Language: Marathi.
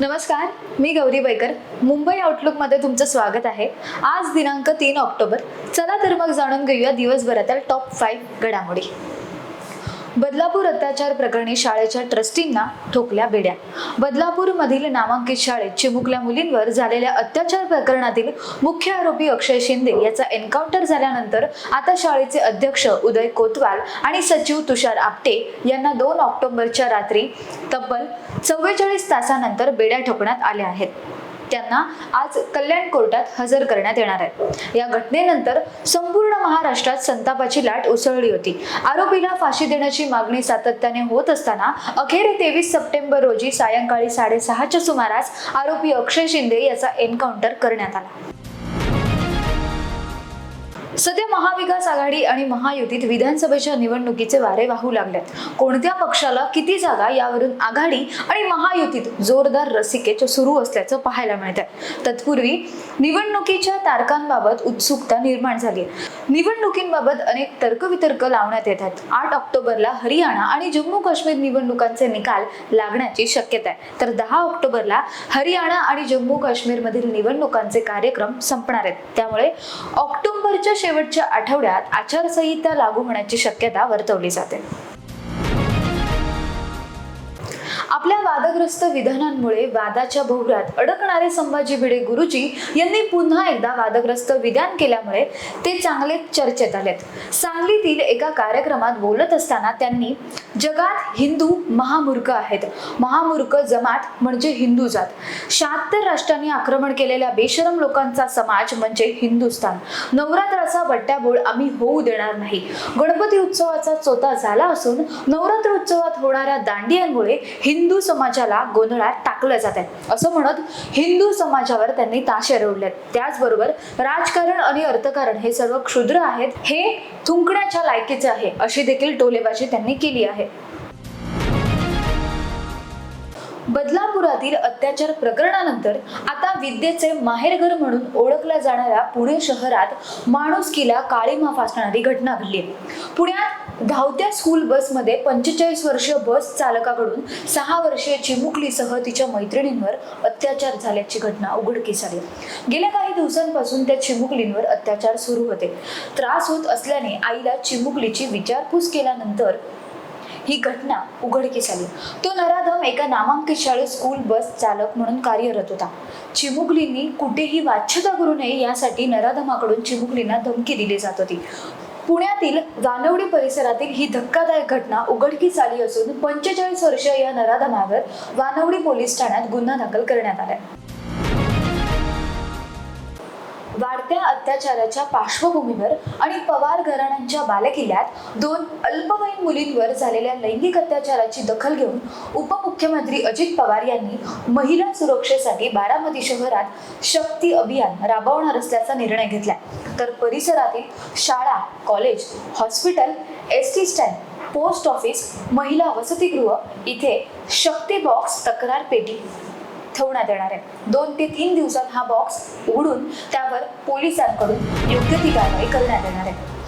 नमस्कार मी गौरी बैकर. मुंबई आउटलुकमध्ये तुमचं स्वागत आहे. आज दिनांक तीन ऑक्टोबर. चला तर मग जाणून घेऊया दिवसभरातील टॉप फाईव्ह घडामोडी. बदलापूर अत्याचार प्रकरणी शाळेच्या ट्रस्टींना ठोकल्या बेड्या. बदलापूरमधील नामांकित शाळेत चिमुकल्या मुलींवर झालेल्या अत्याचार प्रकरणातील मुख्य आरोपी अक्षय शिंदे याचा एन्काउंटर झाल्यानंतर आता शाळेचे अध्यक्ष उदय कोतवाल आणि सचिव तुषार आपटे यांना दोन ऑक्टोबरच्या रात्री तब्बल चव्वेचाळीस तासानंतर बेड्या ठोकण्यात आल्या आहेत. त्यांना आज कल्याण कोर्टात हजर करण्यात येणार आहे. या घटनेनंतर संपूर्ण महाराष्ट्रात संतापाची लाट उसळली होती. आरोपीला फाशी देण्याची मागणी सातत्याने होत असताना अखेर तेवीस सप्टेंबर रोजी सायंकाळी साडेसहाच्या सुमारास आरोपी अक्षय शिंदे याचा एन्काउंटर करण्यात आला. सध्या महाविकास आघाडी आणि महायुतीत विधानसभेच्या निवडणुकीचे वारे वाहू लागलेत कोणत्या पक्षाला किती जागा यावरून आघाडी आणि महायुतीत जोरदार रसिकेच सुरू असल्याचं पाहायला मिळत आहे तत्पूर्वी निवडणुकीच्या तारखांबाबत उत्सुकता निर्माण झाली निवडणुकींबाबत अनेक तर्कवितर्क लावण्यात येत आहेत. आठ ऑक्टोबरला हरियाणा आणि जम्मू काश्मीर निवडणुकांचे निकाल लागण्याची शक्यता आहे तर दहा ऑक्टोबरला हरियाणा आणि जम्मू काश्मीरमधील निवडणुकांचे कार्यक्रम संपणार आहेत. त्यामुळे ऑक्टोबरच्या शेवटच्या आठवड्यात आचारसंहिता लागू होण्याची शक्यता वर्तवली जाते. वादग्रस्त विधानांमुळे वादाच्या भोवऱ्यात अडकणारे संभाजी भिडे गुरुजी यांनी पुन्हा एकदा वादग्रस्त विधान केल्यामुळे ते चांगले चर्चेत आलेत. सांगलीतील एका कार्यक्रमात बोलत असताना त्यांनी जगात हिंदू महामूर्ख आहेत. महामूर्ख जमात म्हणजे हिंदू जात. शहात्तर राष्ट्रांनी आक्रमण केलेल्या बेशरम लोकांचा समाज म्हणजे हिंदुस्थान. नवरात्राचा बट्ट्याबोळ आम्ही होऊ देणार नाही. गणपती उत्सवाचा चोता झाला असून नवरात्र उत्सवात होणाऱ्या दांडियांमुळे हिंदू समाज समाजाला गोंधळात टाकलं जात आहे. असं म्हणत हिंदू समाजावर त्यांनी ताशे रोवलेत त्याचबरोबर राजकारण आणि अर्थकारण हे सर्व क्षुद्र आहेत. हे थुंकण्याच्या लायकीचे आहे अशी देखील टोलेबाजी त्यांनी केली आहे. बदलापुरातील अत्याचार प्रकरणानंतर आता विद्येचे माहेरघर म्हणून ओळखल्या जाणाऱ्या पुणे शहरात माणुसकीला काळीमा फासणारी घटना घडली. पुण्यात धावत्या स्कूल बसमध्ये पंचेचाळीस वर्षीय बस चालकाकडून सहा वर्षीय चिमुकलीसह तिच्या मैत्रिणींवर अत्याचार झाल्याची घटना उघडकीस आली गेल्या काही दिवसांपासून त्या चिमुकलींवर अत्याचार सुरू होते. त्रास होत असल्याने आईला चिमुकलीची विचारपूस केल्यानंतर ही घटना उघडकीस आली तो नराधम एका नामांकित शाळेत स्कूल बस चालक म्हणून कार्यरत होता. चिमुकलींनी कुठेही वाच्यता करू नये यासाठी नराधमाकडून चिमुकलींना धमकी दिली जात होती. पुण्यातील वानवडी परिसरातील ही धक्कादायक घटना उघडकीस आली असून पंचेचाळीस वर्षीय या नराधमावर वानवडी पोलीस ठाण्यात गुन्हा दाखल करण्यात आलाय. वाढत्या अत्याचाराच्या पार्श्वभूमीवर आणि पवार घराण्यांच्या बालेकिल्ल्यात दोन अल्पवयीन मुलींवर झालेल्या लैंगिक अत्याचाराची दखल घेऊन उपमुख्यमंत्री अजित पवार यांनी महिला सुरक्षेसाठी बारामती शहरात शक्ती अभियान राबवणार असल्याचा निर्णय घेतलाय. तर परिसरातील शाळा college hospital S T stand post office महिला वसतिगृह इथे शक्ती बॉक्स तक्रार पेटी ठेवण्यात येणार आहे. दोन ते तीन दिवसात हा बॉक्स उघडून त्यावर पोलिसांकडून योग्य ती कारवाई करण्यात येणार आहे.